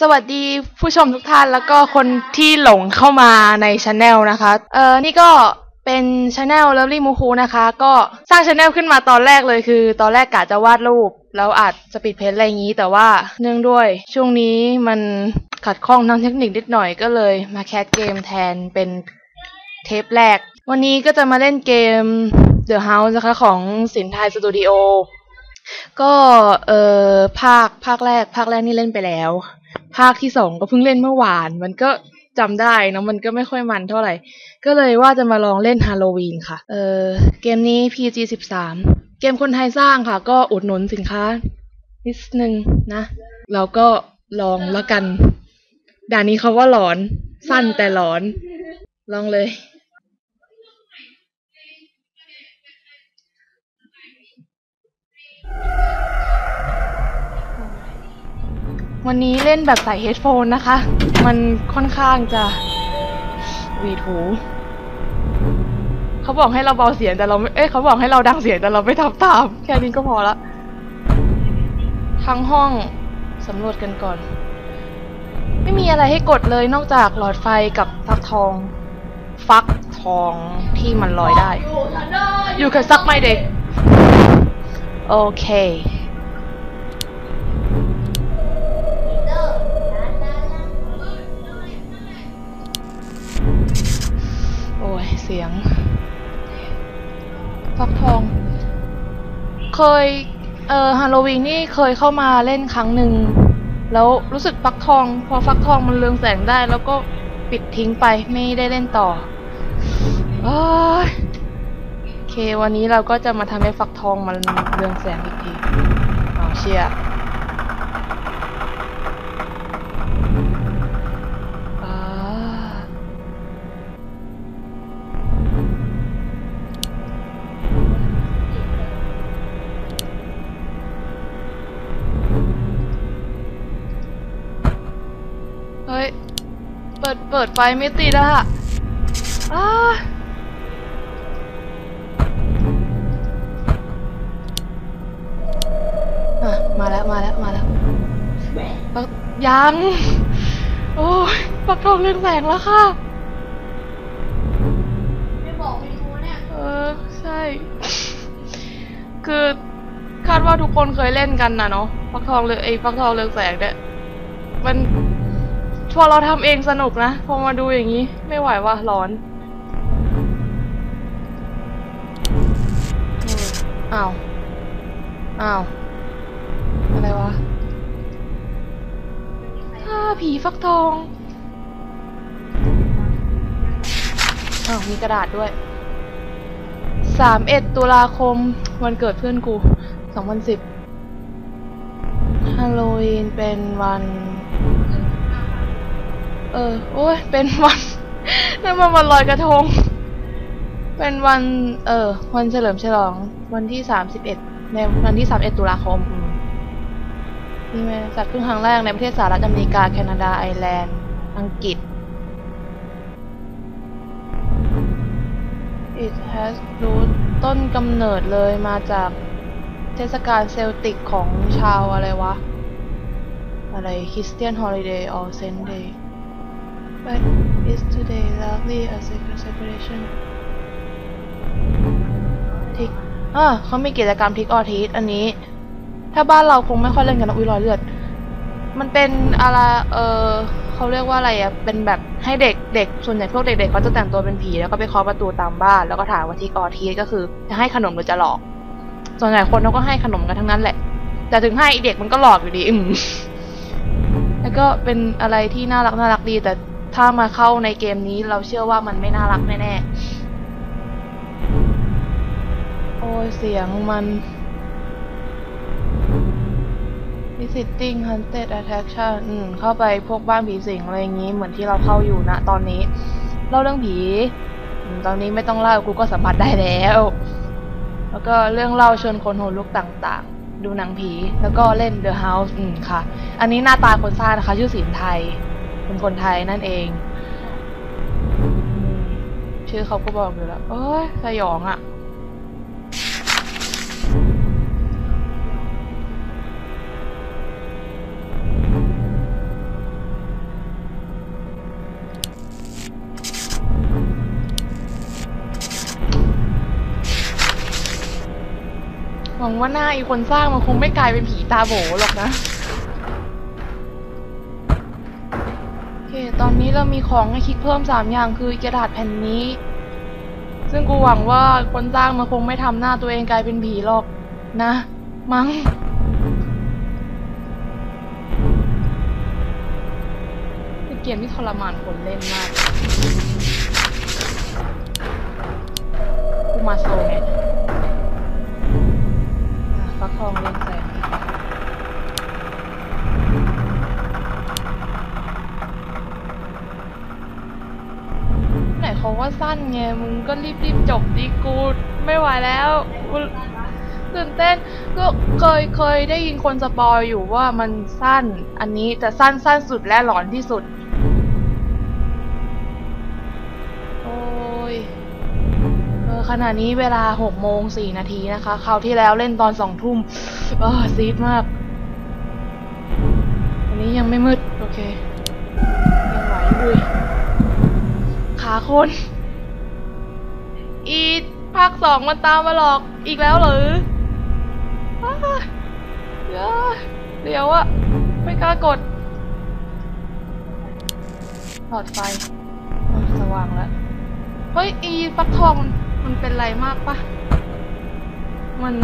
สวัสดีผู้ชมทุกท่านแล้วก็คนที่หลงเข้ามาในช anel นะคะ เออนี่ก็เป็นช anel Lovely m u k u นะคะ ก็สร้างช anel ขึ้นมาตอนแรกเลยคือ ตอนแรกกะจะวาดรูป แล้วอาจสปีดเพนอะไรอย่างนี้ แต่ว่าเนื่องด้วย ช่วงนี้มันขัดข้องทางเทคนิคนิดหน่อยก็เลยมาแคสเกมแทนเป็นเทปแรก วันนี้ก็จะมาเล่นเกม The House นะคะของสินไทยสตูดิโอ ก็เออภาคภาคแรก ภาคแรกนี่เล่นไปแล้ว ภาคที่สองก็เพิ่งเล่นเมื่อวาน มันก็จำได้นะมันก็ไม่ค่อยมันเท่าไหร่ ก็เลยว่าจะมาลองเล่นฮาโลวีนค่ะ เออเกมนี้ PG 13 เกมคนไทยสร้างค่ะ ก็อุดหนุนสินค้า นิดนึงนะ เราก็ลองแล้วกัน ด่านนี้เขาว่าหลอน สั้นแต่หลอน ลองเลย วันนี้เล่นแบบใส่เฮดโฟนนะคะ มันค่อนข้างจะวีดหูเขาบอกให้เราเบาเสียงแต่เราไม่ เอ้ยเขาบอกให้เราดังเสียงแต่เราไม่ทำตาม แค่นี้ก็พอละ ทั้งห้องสำรวจกันก่อน ไม่มีอะไรให้กดเลยนอกจากหลอดไฟกับฟักทอง ฟักทองที่มันลอยได้ อยู่กับซักไม่เด็ก โอเค สียง ฟักทอง เคย เอ่อฮาโลวีนนี่เคยเข้ามาเล่นครั้งหนึ่ง แล้วรู้สึกฟักทอง พอฟักทองมันเรืองแสงได้ แล้วก็ปิดทิ้งไปไม่ได้เล่นต่อโอ้ยโอเค วันนี้เราก็จะมาทำให้ฟักทองมันเรืองแสงอีกทีเอาเชียอ่ เปิดเปิดไฟไม่ติดอะอ้าอะมาแล้วมาแล้วมาแล้วปักยัง โอ้ยปักทองเรืองแสงแล้วค่ะ ไม่บอกไม่รู้เนี่ย เออ ใช่ คือคาดว่าทุกคนเคยเล่นกันนะเนาะฟักทองเรืองไอ้ฟักทองเรืองแสงเนี่ยมัน พอเราทำเองสนุกนะ พอมาดูอย่างนี้ไม่ไหวว่ะร้อนอ้าว อ้าว อะไรวะอ้าผีฟักทอง อ้าว มีกระดาษด้วย สามเอ็ดตุลาคม วันเกิดเพื่อนกู สองพันสิบฮาโลวีนเป็นวัน เออ โอ้ย เป็นวัน นั่นมันวันลอยกระทง เป็นวัน เออ วันเฉลิมฉลอง วันที่สามสิบเอ็ดในวันที่สามเอ็ดตุลาคมนี่ไหมจัดขึ้นครั้งแรกในประเทศสหรัฐอเมริกา แคนาดา ไอร์แลนด์ อังกฤษ It has root ต้นกำเนิดเลยมาจากเทศกาลเซลติกของชาวอะไรวะ อะไร Christian Holiday or Saint Day but is today largely a sacred celebration ทิกอ่าเขามีกิจกรรมทิกออทีสอันนี้ ถ้าบ้านเราคงไม่ค่อยเล่นกันนะอุ้ยรอยเลือด มันเป็นอะไรเออเขาเรียกว่าอะไรอะเป็นแบบให้เด็กเด็กส่วนใหญ่พวกเด็กๆเขาจะแต่งตัวเป็นผี แล้วก็ไปเคาะประตูตามบ้านแล้วก็ถามว่าทิกออทีสก็คือจะให้ขนมหรือจะหลอก ส่วนใหญ่คนเขาก็ให้ขนมกันทั้งนั้นแหละ แต่ถึงให้เด็กมันก็หลอกอยู่ดีอืมแล้วก็เป็นอะไรที่น่ารักน่ารักดีแต่ ถ้ามาเข้าในเกมนี้เราเชื่อว่ามันไม่น่ารักแน่ๆ โอ้ยเสียงมัน visiting haunted attraction อืมเข้าไปพวกบ้านผีสิงอะไรอย่างนี้เหมือนที่เราเข้าอยู่นะตอนนี้ เล่าเรื่องผี ตอนนี้ไม่ต้องเล่ากูก็สัมผัสได้แล้ว แล้วก็เรื่องเล่าชวนคนหัวลุกต่างๆ ดูหนังผีแล้วก็เล่น The House อืมค่ะ อันนี้หน้าตาคนสร้างนะคะ ชื่อสินไทย เป็นคนไทยนั่นเอง ชื่อเขาก็บอกอยู่แล้วเอ้ยสยองอะ่ะหวังว่าหน้าอีคนสร้างมันคงไม่กลายเป็นผีตาโบหรอกนะ ตอนนี้เรามีของให้คลิกเพิ่มสามอย่างคือกระดาษแผ่นนี้ ซึ่งกูหวังว่าคนสร้างมันคงไม่ทำหน้าตัวเองกลายเป็นผีหรอกนะ มั้งเป็นเกมที่ทรมานคนเล่นมาก กูมาโซไง ก็รีบๆจบดิกูไม่ไหวแล้วตื่นเต้นก็เคยเคยได้ยินคนสปอยอยู่ว่ามันสั้น อันนี้แต่สั้นสั้นสุดและหลอนที่สุด โอ้ยเออขณะนี้เวลาหกโมงสี่นาทีนะคะคราวที่แล้วเล่นตอนสองทุ่มเออซีดมาก วันนี้ยังไม่มืด โอเค ยังไหวอุ้ยขาคน อีภาคสองมันตามมาหลอกอีกแล้วเหรออ้าเดี๋ยวอะไม่กล้ากดหลอดไฟสว่างแล้ว เฮ้ย อีปักทองมันเป็นไรมากปะมัน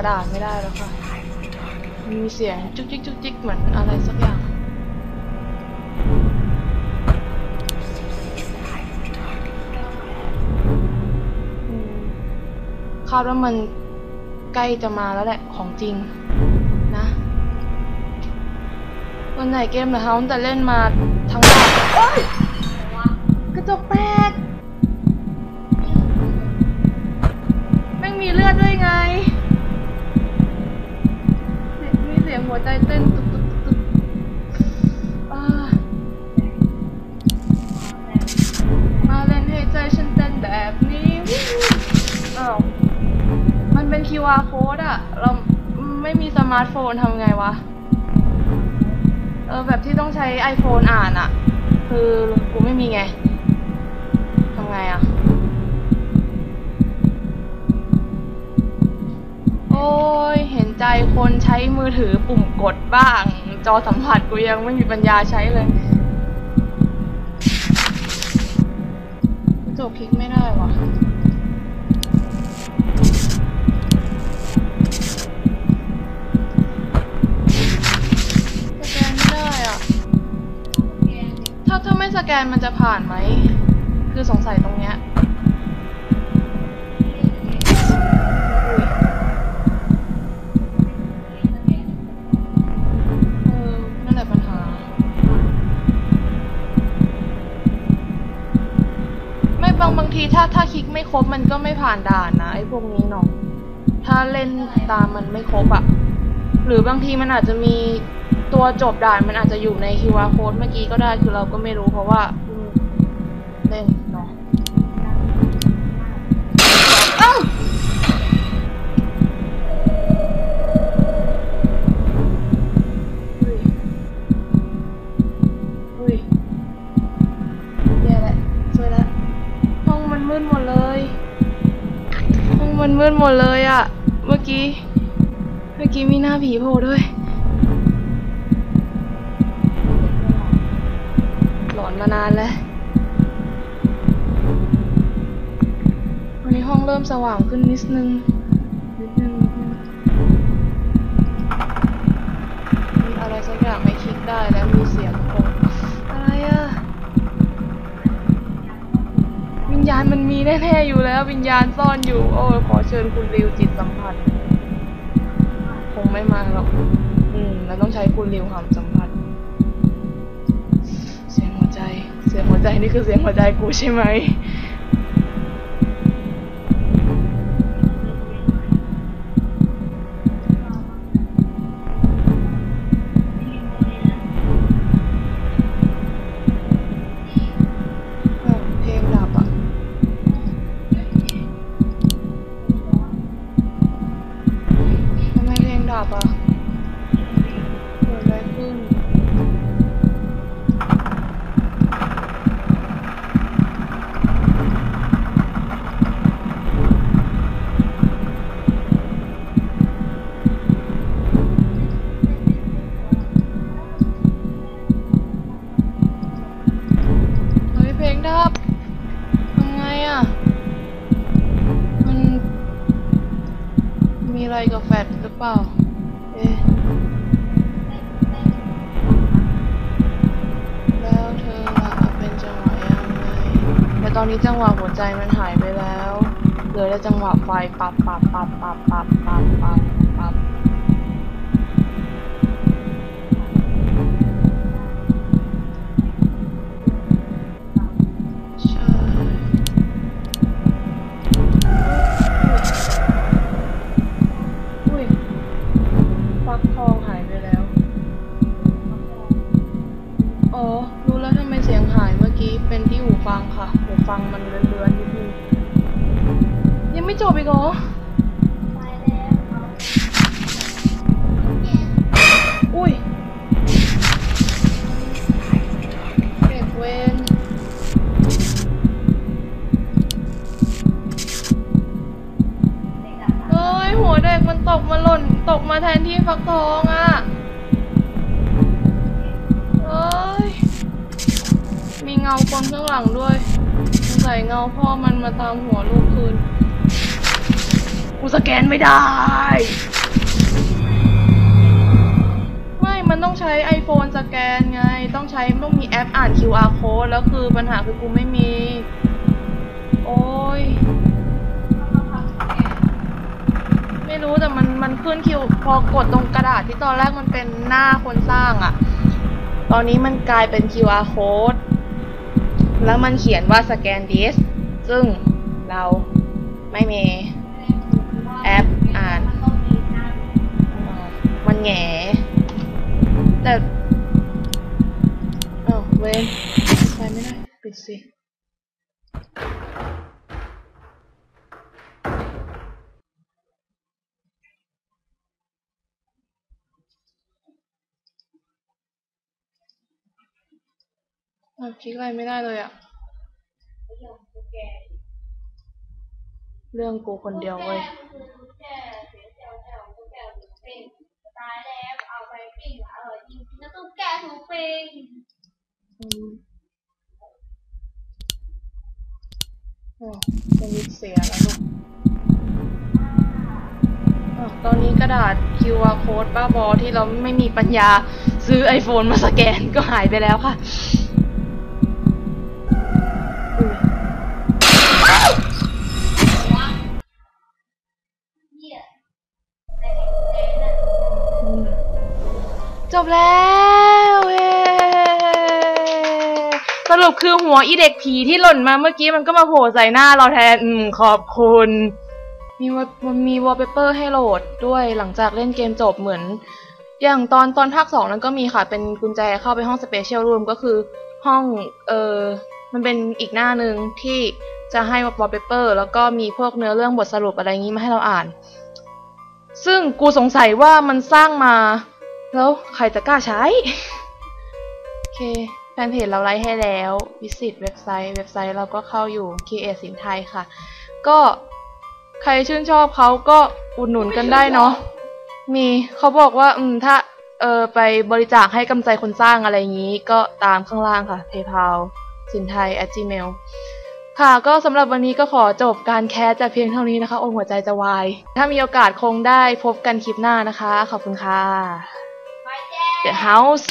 ระดาษไม่ได้แล้วค่ะ มีเสียงจุกจิกจุกจิกเหมือนอะไรสักอย่าง คาดว่ามันใกล้จะมาแล้วแหละของจริงนะวันไหนเกมเหรอคะตั้งแต่เล่นมาทั้งวัน อ้าว มันเป็น QR code อะเราไม่มีสมาร์ทโฟนทำไงวะ เออ แบบที่ต้องใช้ iPhone อ่านอะคือกูไม่มีไงทำไงอะโอ้ย เห็นใจคนใช้มือถือปุ่มกดบ้าง จอสัมผัสกูยังไม่มีปัญญาใช้เลยจบคลิกไม่ได้ว่ะ ถ้าถ้าไม่สแกนมันจะผ่านไหม คือสงสัยตรงเนี้ยอุ๊ยเออนั่นแหละปัญหาไม่บางบางทีถ้าถ้าคลิกไม่ครบมันก็ไม่ผ่านด่านนะไอ้พวกนี้เนาะถ้าเล่นตามมันไม่ครบอะหรือบางทีมันอาจจะมี ตัวจบด่านมันอาจจะอยู่ใน QR code เมื่อกี้ก็ได้คือเราก็ไม่รู้เพราะว่าเล่นเนาะอ้าอุ้ยอุ้ยแย่แล้วช่วยล้วห้องมันมืดหมดเลยห้องมันมืดหมดเลยอะเมื่อกี้ เมื่อกี้มีหน้าผีโผล่ด้วย หลอน มานานแล้ววันนี้ห้องเริ่มสว่างขึ้นนิดนึง นิดนึงมีอะไรสักอย่างให้คลิกได้แล้วมีเสียงโผล่อะไรอะวิญญาณมันมีแน่ๆอยู่แล้ว วิญญาณซ่อนอยู่ โอ้ยขอเชิญคุณริวจิตสัมผัส คงไม่มาหรอก อืมเราต้องใช้คุณริวหำสัมผัส เสียงหัวใจ เสียงหัวใจนี่คือเสียงหัวใจกูใช่ไหม ดับอะเกิดอะไรขึ้น เฮ้ยเพลงดับทำไงอะ มัน มีอะไรกับแฟดหรือเปล่า เอ๊ะ แล้วเธอล่ะเป็นจังหวะยังไง แต่ต อนนี้จังหวะหัวใจมันหายไปแล้วเหลือแต่จังหวะไฟปับปับปับปับปับปับปับปับใช่อุ้ยฟักทองหายไปแล้ว อ๋อ รู้แล้วทำไมเสียงหายเมื่อกี้เป็นที่หูฟังค่ะ ฟังมันเลื้อนๆนิดนึงยังไม่จบอีกเหรออุ้ยเด็กเวนเฮ้ย หัวเด็กมันตกมาหล่น ตกมาแทนที่ฟักทองอะ่ะเอ้ย มีเงาคนข้างหลังด้วย สงสัยเงาพ่อมันมาตามหัวลูกคืน กูสแกนไม่ได้ ไม่ มันต้องใช้ iPhone สแกนไง ต้องใช้ต้องมีแอปอ่าน QR code แล้วคือปัญหาคือกูไม่มี โอ้ย ไม่รู้แต่มันมันขึ้นคิวพอกดตรงกระดาษที่ตอนแรกมันเป็นหน้าคนสร้างอะตอนนี้มันกลายเป็น QR code แล้วมันเขียนว่าสแกนดิสซึ่งเราไม่มีแอปอ่าน มันแหงแต่อ้าวเวนไปไม่ได้ ปิดสิ คลิกอะไรไม่ได้เลยอะเรื่องกูคนเดียวเว้ยตายแล้วเอาไปปิ้งอร่อยจริงๆนะตุ๊กแกถูกปิ้งอืมอ๋อสวิตช์เสียแล้วลูกอะตอนนี้กระดาษ QR code บ้าบอที่เราไม่มีปัญญาซื้อ iPhone มาสแกนก็หายไปแล้วค่ะ บแล้วเย้สรุปคือหัวอีเด็กผีที่หล่นมาเมื่อกี้มันก็มาโผล่ใส่หน้าเราแทน อืม ขอบคุณ มีวมันมีวอลเปเปอร์ให้โหลดด้วยหลังจากเล่นเกมจบเหมือน อย่างตอนตอนภาคสองนั้นก็มีค่ะ เป็นกุญแจเข้าไปห้องสเปเชียลรูมก็คือห้องเออมันเป็นอีกหน้าหนึ่งที่จะให้วอลเปเปอร์แล้วก็มีพวกเนื้อเรื่องบทสรุปอะไรอย่างนี้มาให้เราอ่าน ซึ่งกูสงสัยว่ามันสร้างมา แล้วใครจะกล้าใช้ โอเคแฟนเพจเราไลค์ให้แล้ววิสิตเว็บไซต์ เว็บไซต์เราก็เข้าอยู่ k เอสินไทยค่ะ ก็ใครชื่นชอบเขาก็อุดหนุนกันได้เนาะมีเขาบอกว่าอืมถ้าเออไปบริจาคให้กำใจคนสร้างอะไรอย่างนี้ ก็ตามข้างล่างค่ะ PayPal สินไทย at gmail ค่ะก็สำหรับวันนี้ก็ขอจบการแคสแต่เพียงเท่านี้นะคะโอ้หัวใจจะวาย ถ้ามีโอกาสคงได้พบกันคลิปหน้านะคะ ขอบคุณค่ะไปแจ้ง The House